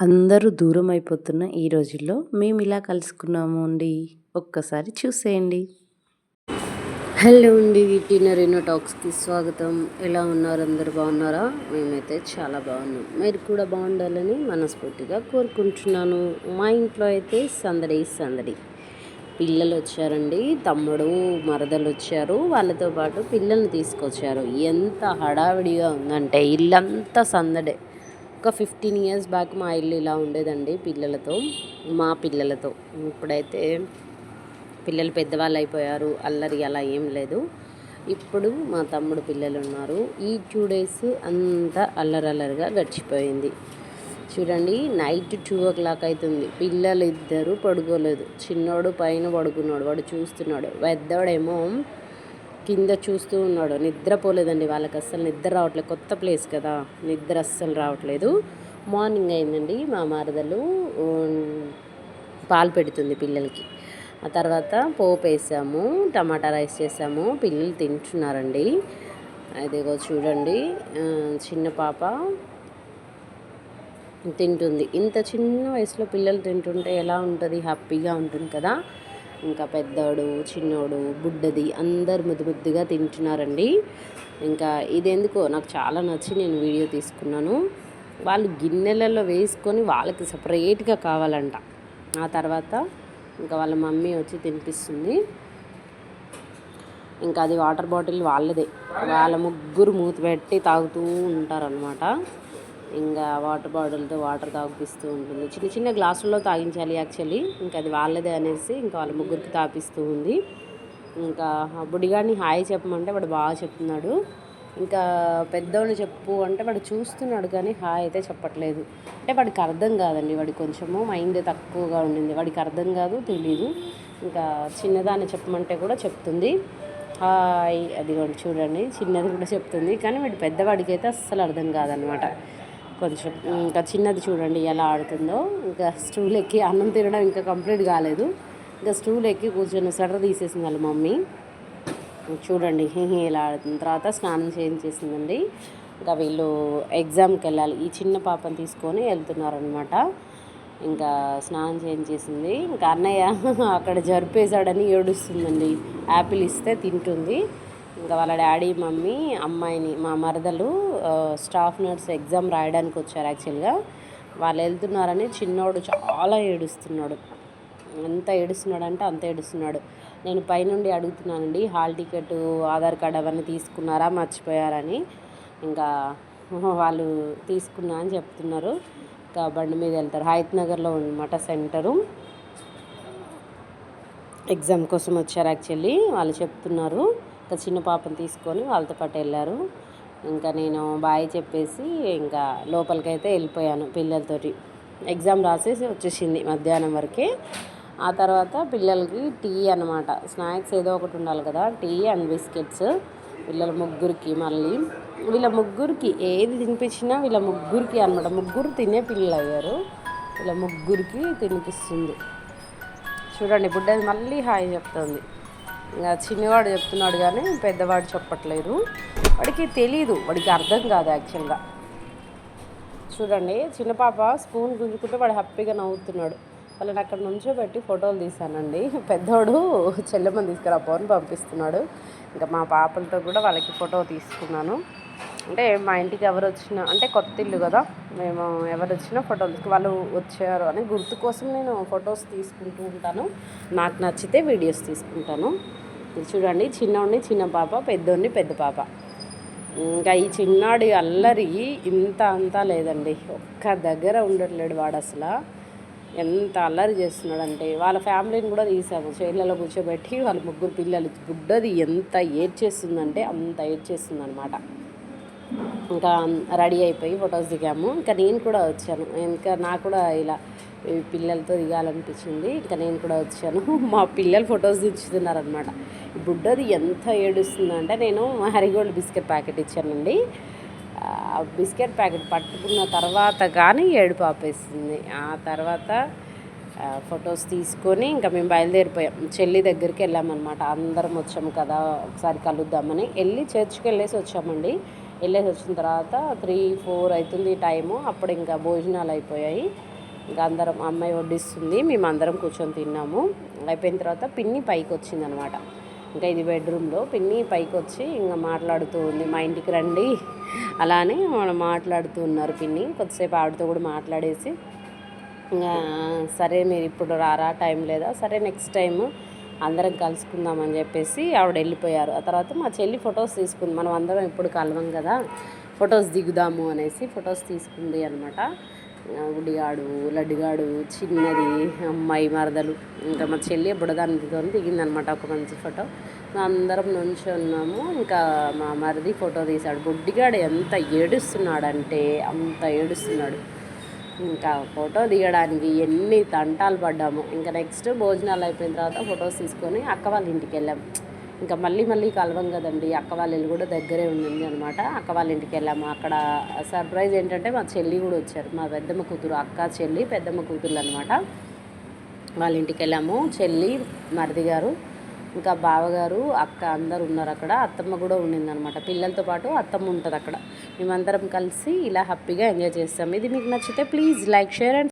అందరూ దూరం అయిపోతున్న ఈ రోజుల్లో మేము ఇలా కలుసుకున్నాము అండి. ఒక్కసారి చూసేయండి. హలో అండి డిన్నర్ ఎన్నో టాక్స్కి స్వాగతం. ఎలా ఉన్నారు? అందరు బాగున్నారా? మేమైతే చాలా బాగున్నాం. మీరు కూడా బాగుండాలని మనస్ఫూర్తిగా కోరుకుంటున్నాను. మా ఇంట్లో అయితే సందడి సందడి. పిల్లలు వచ్చారండి తమ్ముడు మరదలు వచ్చారు. వాళ్ళతో పాటు పిల్లల్ని తీసుకొచ్చారు. ఎంత హడావిడిగా ఉందంటే ఇల్లంతా సందడే. ఒక ఫిఫ్టీన్ ఇయర్స్ బ్యాక్ మా ఇల్లు ఇలా ఉండేదండి పిల్లలతో మా పిల్లలతో. ఇప్పుడైతే పిల్లలు పెద్దవాళ్ళు అయిపోయారు అల్లరి అలా ఏం లేదు. ఇప్పుడు మా తమ్ముడు పిల్లలు ఉన్నారు. ఈ టూ డేస్ అంతా అల్లరల్లరిగా గడిచిపోయింది. చూడండి నైట్ టూ ఓ క్లాక్ అవుతుంది పిల్లలు ఇద్దరు పడుకోలేదు. చిన్నోడు పైన పడుకున్నాడు వాడు చూస్తున్నాడు. పెద్దవాడేమో కింద చూస్తూ ఉన్నాడు. నిద్రపోలేదండి వాళ్ళకి అస్సలు. నిద్ర రావట్లేదు. కొత్త ప్లేస్ కదా. నిద్ర అస్సలు రావట్లేదు. మార్నింగ్ అయిందండి మా మరదలు. పాలు పెడుతుంది పిల్లలకి. ఆ తర్వాత పోపు వేసాము టమాటా రైస్ చేసాము. పిల్లలు తింటున్నారండి. అదిగో చూడండి. చిన్న పాప తింటుంది. ఇంత చిన్న వయసులో పిల్లలు తింటుంటే ఎలా ఉంటుంది? హ్యాపీగా ఉంటుంది కదా. ఇంకా పెద్దోడు చిన్నోడు బుడ్డది అందరు ముద్దు ముద్దుగా తింటున్నారండి. ఇంకా ఇదెందుకో నాకు చాలా నచ్చి నేను వీడియో తీసుకున్నాను. వాళ్ళు గిన్నెలలో వేసుకొని వాళ్ళకి సపరేట్గా కావాలంట. ఆ తర్వాత ఇంకా వాళ్ళ మమ్మీ వచ్చి తినిపిస్తుంది. ఇంకా అది వాటర్ బాటిల్ వాళ్ళదే. వాళ్ళ ముగ్గురు మూత పెట్టి తాగుతూ ఉంటారనమాట ఇంకా వాటర్ బాటిల్తో వాటర్ తాగిపిస్తూ ఉంటుంది. చిన్న చిన్న గ్లాసుల్లో తాగించాలి యాక్చువల్లీ. ఇంకా అది వాళ్ళదే అనేసి ఇంకా వాళ్ళ ముగ్గురికి తాపిస్తూ ఉంది. ఇంకా బుడిగాడిని హాయ్ చెప్పమంటే వాడు బాగా చెప్తున్నాడు. ఇంకా పెద్దోళ్ళు చెప్పు అంటే వాడు చూస్తున్నాడు కానీ హాయ్ అయితే చెప్పట్లేదు. అంటే వాడికి అర్థం కాదండి. వాడికి కొంచెము మైండ్ తక్కువగా ఉండింది. వాడికి అర్థం కాదు తెలీదు. ఇంకా చిన్నదాన్ని చెప్పమంటే కూడా చెప్తుంది. హాయ్ అది చూడండి. చిన్నది కూడా చెప్తుంది. కానీ వాడి పెద్దవాడికి అయితే అస్సలు అర్థం కాదనమాట. కొంచెం ఇంకా చిన్నది చూడండి ఎలా ఆడుతుందో. ఇంకా స్టూల్ ఎక్కి అన్నం తినడం ఇంకా కంప్లీట్ కాలేదు. ఇంకా స్టూల్ ఎక్కి కూర్చొని స్వెటర్ తీసేసింది వాళ్ళ మమ్మీ. చూడండి ఎలా ఆడుతుంది. తర్వాత స్నానం చేయించేసిందండి. ఇంకా వీళ్ళు ఎగ్జామ్కి వెళ్ళాలి ఈ చిన్న పాపని తీసుకొని వెళ్తున్నారనమాట ఇంకా స్నానం చేయించేసింది. ఇంకా అన్నయ్య అక్కడ జరిపేశాడని ఏడుస్తుందండి. యాపిల్ ఇస్తే తింటుంది. ఇంకా వాళ్ళ డాడీ మమ్మీ అమ్మాయిని మా మరదలు స్టాఫ్ నర్స్ ఎగ్జామ్ రాయడానికి వచ్చారు యాక్చువల్గా. వాళ్ళు వెళ్తున్నారని చిన్నోడు చాలా ఏడుస్తున్నాడు. ఎంత ఏడుస్తున్నాడు అంటే అంత ఏడుస్తున్నాడు. నేను పైనుండి అడుగుతున్నానండి హాల్ టికెట్ ఆధార్ కార్డ్ అవన్నీ తీసుకున్నారా మర్చిపోయారని. ఇంకా వాళ్ళు తీసుకున్నా అని చెప్తున్నారు. ఇంకా బండి మీద వెళ్తారు. హైత్ నగర్లో అనమాట సెంటరు. ఎగ్జామ్ కోసం వచ్చారు యాక్చువల్లీ. వాళ్ళు చెప్తున్నారు. ఒక చిన్న పాపను తీసుకొని వాళ్ళతో పాటు వెళ్ళారు. ఇంకా నేను బాయ్ చెప్పేసి ఇంకా లోపలికైతే వెళ్ళిపోయాను పిల్లలతోటి. ఎగ్జామ్ రాసేసి వచ్చేసింది మధ్యాహ్నం వరకే. ఆ తర్వాత పిల్లలకి టీ అనమాట స్నాక్స్ ఏదో ఒకటి ఉండాలి కదా టీ అండ్ బిస్కెట్స్. పిల్లల ముగ్గురికి మళ్ళీ. వీళ్ళ ముగ్గురికి ఏది తినిపించినా వీళ్ళ ముగ్గురికి అనమాట ముగ్గురు తినే పిల్లలు అయ్యారు. వీళ్ళ ముగ్గురికి తినిపిస్తుంది. చూడండి బుడ్డది మళ్ళీ హాయ్ చెప్తుంది. చిన్నవాడు చెప్తున్నాడు కానీ పెద్దవాడు చెప్పట్లేదు. వాడికి తెలీదు వాడికి అర్థం కాదు యాక్చువల్గా. చూడండి చిన్న పాప స్పూన్ గుంజుకుంటే వాడు హ్యాపీగా నవ్వుతున్నాడు. వాళ్ళని అక్కడ నుంచో పెట్టి ఫోటోలు తీశానండి. పెద్దోడు చెల్లెమ్మని తీసుకురాపోని పంపిస్తున్నాడు. ఇంకా మా పాపలతో కూడా వాళ్ళకి ఫోటో తీసుకున్నాను. అంటే మా ఇంటికి ఎవరు వచ్చినా అంటే కొత్త ఇల్లు కదా మేము ఎవరు వచ్చినా ఫోటోలు వాళ్ళు వచ్చారు అని గుర్తు కోసం నేను ఫొటోస్ తీసుకుంటూ ఉంటాను. నాకు నచ్చితే వీడియోస్ తీసుకుంటాను. చూడండి చిన్నోడిని చిన్న పాప పెద్దోడిని పెద్ద పాప. ఇంకా ఈ చిన్నాడి అల్లరి ఇంత అంతా లేదండి. ఒక్క దగ్గర ఉండట్లేడు వాడు అసలు. ఎంత అల్లరి చేస్తున్నాడంటే వాళ్ళ ఫ్యామిలీని కూడా తీసాము. చైర్లలో కూర్చోబెట్టి వాళ్ళ ముగ్గురు పిల్లలు గుడ్డది ఎంత ఏడ్చేస్తుందంటే అంత ఏడ్చేస్తుంది అనమాట ఇంకా రెడీ అయిపోయి ఫొటోస్ దిగాము. ఇంకా నేను కూడా వచ్చాను. ఇంకా నాకు కూడా ఇలా పిల్లలతో దిగాలనిపించింది. ఇంకా నేను కూడా వచ్చాను. మా పిల్లలు ఫొటోస్ దించుతున్నారనమాట బుడ్డది ఎంత ఏడుస్తుందంటే నేను హరిగోల్డ్ బిస్కెట్ ప్యాకెట్ ఇచ్చానండి. బిస్కెట్ ప్యాకెట్ పట్టుకున్న తర్వాత కానీ ఏడుపు ఆపేస్తుంది ఆ తర్వాత ఫొటోస్ తీసుకొని ఇంకా మేము బయలుదేరిపోయాం. చెల్లి దగ్గరికి వెళ్ళామన్నమాట. అందరం వచ్చాము కదా ఒకసారి కలుద్దామని. వెళ్ళి చర్చ్కి వెళ్ళేసి వచ్చామండి. వెళ్ళేసి వచ్చిన తర్వాత త్రీ ఫోర్ అవుతుంది టైము. అప్పుడు ఇంకా భోజనాలు అయిపోయాయి. ఇంకా అందరం అమ్మాయి వడ్డిస్తుంది. మేము అందరం కూర్చొని తిన్నాము. అయిపోయిన తర్వాత పిన్ని పైకి వచ్చిందనమాట. ఇంకా ఇది బెడ్రూమ్లో. పిన్ని పైకి వచ్చి ఇంకా మాట్లాడుతూ ఉంది. మా ఇంటికి రండి. అలానే మనం మాట్లాడుతూ ఉన్నారు పిన్ని. కొద్దిసేపు ఆవిడతో కూడా మాట్లాడేసి ఇంకా సరే మీరు ఇప్పుడు రారా? టైం లేదా? సరే నెక్స్ట్ టైం అందరం కలుసుకుందామని చెప్పేసి ఆవిడ వెళ్ళిపోయారు. ఆ తర్వాత మా చెల్లి ఫొటోస్ తీసుకుంది. మనం అందరం ఎప్పుడు కలవం కదా ఫొటోస్ దిగుదాము అనేసి ఫొటోస్ తీసుకుంది అనమాట గుడిగాడు లడ్డుగాడు చిన్నది అమ్మాయి మరదలు ఇంకా మా చెల్లి బుడదానితో దిగిందనమాట ఒక మంచి ఫోటో. అందరం నుంచి ఉన్నాము. ఇంకా మా మరిది ఫోటో తీశాడు. బొడ్డిగాడు ఎంత ఏడుస్తున్నాడంటే అంత ఏడుస్తున్నాడు. ఇంకా ఫోటో దిగడానికి ఎన్ని తంటాలు పడ్డాము. ఇంకా నెక్స్ట్ భోజనాలు అయిపోయిన తర్వాత ఫొటోస్ తీసుకొని అక్క వాళ్ళ ఇంటికి వెళ్ళాము ఇంకా మళ్ళీ మళ్ళీ కలవం కదండి. అక్క వాళ్ళ ఇల్లు కూడా దగ్గరే ఉండింది అనమాట అక్క వాళ్ళ ఇంటికి వెళ్ళాము. అక్కడ సర్ప్రైజ్ ఏంటంటే మా చెల్లి కూడా వచ్చారు. మా పెద్దమ్మ కూతురు అక్క చెల్లి పెద్దమ్మ కూతురు అనమాట వాళ్ళ ఇంటికి వెళ్ళాము. చెల్లి మరిది గారు ఇంకా బావగారు అక్క అందరు ఉన్నారు అక్కడ. అత్తమ్మ కూడా ఉండిందనమాట పిల్లలతో పాటు అత్తమ్మ ఉంటుంది అక్కడ మేమందరం కలిసి ఇలా హ్యాపీగా ఎంజాయ్ చేస్తాం. ఇది మీకు నచ్చితే ప్లీజ్ లైక్ షేర్ అండ్